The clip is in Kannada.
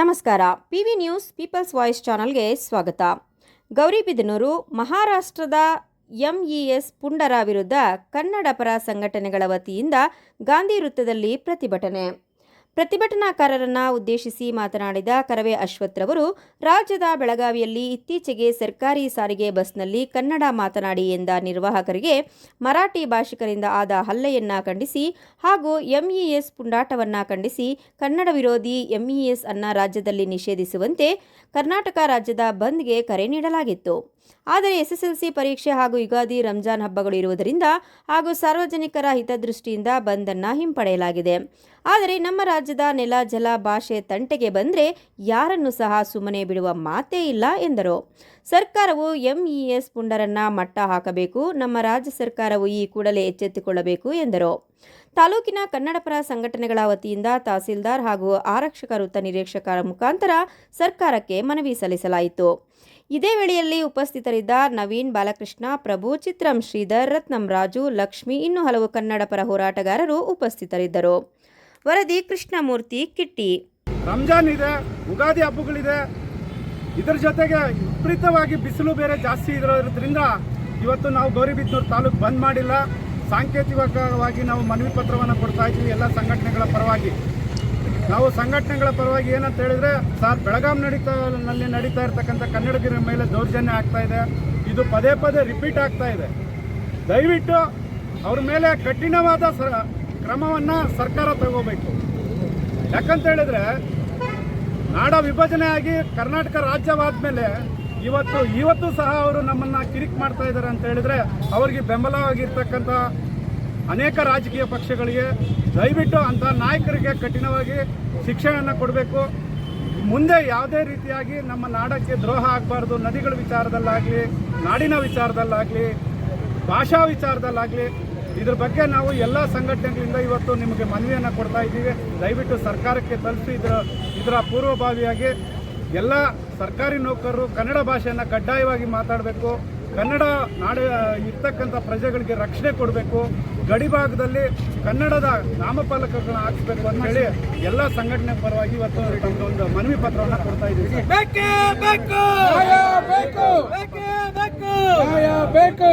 ನಮಸ್ಕಾರ. P V news people's voice ಚಾನಲ್ಗೆ ಸ್ವಾಗತ. ಗೌರಿಬಿದನೂರು ಮಹಾರಾಷ್ಟ್ರದ ಎಂಇಎಸ್ ಪುಂಡರ ವಿರುದ್ಧ ಕನ್ನಡ ಪರ ಸಂಘಟನೆಗಳ ವತಿಯಿಂದ ಗಾಂಧಿ ವೃತ್ತದಲ್ಲಿ ಪ್ರತಿಭಟನೆ. ಪ್ರತಿಭಟನಾಕಾರರನ್ನ ಉದ್ದೇಶಿಸಿ ಮಾತನಾಡಿದ ಕರವೇ ಅಶ್ವಥ್ರವರು ರಾಜ್ಯದ ಬೆಳಗಾವಿಯಲ್ಲಿ ಇತ್ತೀಚೆಗೆ ಸರ್ಕಾರಿ ಸಾರಿಗೆ ಬಸ್ನಲ್ಲಿ ಕನ್ನಡ ಮಾತನಾಡಿ ಎಂದ ನಿರ್ವಾಹಕರಿಗೆ ಮರಾಠಿ ಭಾಷಿಕರಿಂದ ಆದ ಹಲ್ಲೆಯನ್ನ ಖಂಡಿಸಿ ಹಾಗೂ ಎಂಇಎಸ್ ಪುಂಡಾಟವನ್ನ ಖಂಡಿಸಿ ಕನ್ನಡ ವಿರೋಧಿ ಎಂಇಎಸ್ ಅನ್ನ ರಾಜ್ಯದಲ್ಲಿ ನಿಷೇಧಿಸುವಂತೆ ಕರ್ನಾಟಕ ರಾಜ್ಯದ ಬಂದ್ಗೆ ಕರೆ ನೀಡಲಾಗಿತ್ತು. ಆದರೆ ಎಸ್ಎಸ್ಎಲ್ಸಿ ಪರೀಕ್ಷೆ ಹಾಗೂ ಯುಗಾದಿ ರಂಜಾನ್ ಹಬ್ಬಗಳು ಇರುವುದರಿಂದ ಹಾಗೂ ಸಾರ್ವಜನಿಕರ ಹಿತದೃಷ್ಟಿಯಿಂದ ಬಂದನ್ನು ಹಿಂಪಡೆಯಲಾಗಿದೆ. ಆದರೆ ನಮ್ಮ ರಾಜ್ಯದ ನೆಲ, ಜಲ, ಭಾಷೆ ತಂಟೆಗೆ ಬಂದರೆ ಯಾರನ್ನು ಸಹ ಸುಮ್ಮನೆ ಬಿಡುವ ಮಾತೇ ಇಲ್ಲ ಎಂದರು. ಸರ್ಕಾರವು ಎಂಇಎಸ್ ಪುಂಡರನ್ನ ಮಟ್ಟ ಹಾಕಬೇಕು, ನಮ್ಮ ರಾಜ್ಯ ಸರ್ಕಾರವು ಈ ಕೂಡಲೇ ಎಚ್ಚೆತ್ತುಕೊಳ್ಳಬೇಕು ಎಂದರು. ತಾಲೂಕಿನ ಕನ್ನಡಪರ ಸಂಘಟನೆಗಳ ವತಿಯಿಂದ ತಹಸೀಲ್ದಾರ್ ಹಾಗೂ ಆರಕ್ಷಕ ವೃತ್ತ ನಿರೀಕ್ಷಕರ ಮುಖಾಂತರ ಸರ್ಕಾರಕ್ಕೆ ಮನವಿ ಸಲ್ಲಿಸಲಾಯಿತು. ಇದೇ ವೇಳೆಯಲ್ಲಿ ಉಪಸ್ಥಿತರಿದ್ದ ನವೀನ್ ಬಾಲಕೃಷ್ಣ, ಪ್ರಭು, ಚಿತ್ರಂ ಶ್ರೀಧರ್, ರತ್ನಂ ರಾಜು, ಲಕ್ಷ್ಮಿ, ಇನ್ನೂ ಹಲವು ಕನ್ನಡ ಪರ ಹೋರಾಟಗಾರರು ಉಪಸ್ಥಿತರಿದ್ದರು. ವರದಿ ಕೃಷ್ಣಮೂರ್ತಿ, ಕಿಟ್ಟಿ. ರಂಜಾನ್ ಇದೆ, ಉಗಾದಿ ಹಬ್ಬಗಳಿದೆ. ಇದರ ಜೊತೆಗೆ ವಿಪರೀತವಾಗಿ ಬಿಸಿಲು ಬೇರೆ ಜಾಸ್ತಿ ಇರೋದ್ರಿಂದ ಇವತ್ತು ನಾವು ಗೌರಿಬಿದನೂರು ತಾಲೂಕು ಬಂದ್ ಮಾಡಿಲ್ಲ. ಸಾಂಕೇತಿಕವಾಗಿ ನಾವು ಮನವಿ ಪತ್ರವನ್ನು ಕೊಡ್ತಾ ಇದ್ದೀವಿ, ಎಲ್ಲ ಸಂಘಟನೆಗಳ ಪರವಾಗಿ. ನಾವು ಸಂಘಟನೆಗಳ ಪರವಾಗಿ ಏನಂತ ಹೇಳಿದ್ರೆ, ಸರ್, ಬೆಳಗಾಂ ನಡೀತಾ ನಲ್ಲಿ ನಡೀತಾ ಇರ್ತಕ್ಕಂಥ ಕನ್ನಡಿಗರ ಮೇಲೆ ದೌರ್ಜನ್ಯ ಆಗ್ತಾ ಇದೆ. ಇದು ಪದೇ ಪದೇ ರಿಪೀಟ್ ಆಗ್ತಾ ಇದೆ. ದಯವಿಟ್ಟು ಅವ್ರ ಮೇಲೆ ಕಠಿಣವಾದ ಸ, ಕ್ರಮವನ್ನು ಸರ್ಕಾರ ತಗೋಬೇಕು. ಯಾಕಂತ ಹೇಳಿದ್ರೆ, ನಾಡ ವಿಭಜನೆ ಆಗಿ ಕರ್ನಾಟಕ ರಾಜ್ಯವಾದ ಮೇಲೆ ಇವತ್ತು ಇವತ್ತು ಸಹ ಅವರು ನಮ್ಮನ್ನ ಕಿರಿಕ್ ಮಾಡ್ತಾ ಇದ್ದಾರೆ ಅಂತ ಹೇಳಿದ್ರೆ, ಅವರಿಗೆ ಬೆಂಬಲವಾಗಿರ್ತಕ್ಕಂಥ ಅನೇಕ ರಾಜಕೀಯ ಪಕ್ಷಗಳಿಗೆ ದಯವಿಟ್ಟು ಅಂಥ ನಾಯಕರಿಗೆ ಕಠಿಣವಾಗಿ ಶಿಕ್ಷೆಯನ್ನು ಕೊಡಬೇಕು. ಮುಂದೆ ಯಾವುದೇ ರೀತಿಯಾಗಿ ನಮ್ಮ ನಾಡಕ್ಕೆ ದ್ರೋಹ ಆಗಬಾರ್ದು, ನದಿಗಳ ವಿಚಾರದಲ್ಲಾಗಲಿ, ನಾಡಿನ ವಿಚಾರದಲ್ಲಾಗಲಿ, ಭಾಷಾ ವಿಚಾರದಲ್ಲಾಗಲಿ, ಇದ್ರ ಬಗ್ಗೆ ನಾವು ಎಲ್ಲ ಸಂಘಟನೆಗಳಿಂದ ಇವತ್ತು ನಿಮಗೆ ಮನವಿಯನ್ನು ಕೊಡ್ತಾ ಇದ್ದೀವಿ. ದಯವಿಟ್ಟು ಸರ್ಕಾರಕ್ಕೆ ತಲುಪಿ ಇದರ ಇದರ ಪೂರ್ವಭಾವಿಯಾಗಿ ಎಲ್ಲ ಸರ್ಕಾರಿ ನೌಕರರು ಕನ್ನಡ ಭಾಷೆಯನ್ನು ಕಡ್ಡಾಯವಾಗಿ ಮಾತಾಡಬೇಕು. ಕನ್ನಡ ನಾಡ ಇರ್ತಕ್ಕಂಥ ಪ್ರಜೆಗಳಿಗೆ ರಕ್ಷಣೆ ಕೊಡಬೇಕು. ಗಡಿಭಾಗದಲ್ಲಿ ಕನ್ನಡದ ನಾಮಫಲಕಗಳನ್ನ ಹಾಕಿಸ್ಬೇಕು ಅಂತ ಹೇಳಿ ಎಲ್ಲ ಸಂಘಟನೆ ಪರವಾಗಿ ಇವತ್ತು ತಮ್ಮದೊಂದು ಮನವಿ ಪತ್ರವನ್ನು ಕೊಡ್ತಾ ಇದ್ದೀವಿ ಬೇಕು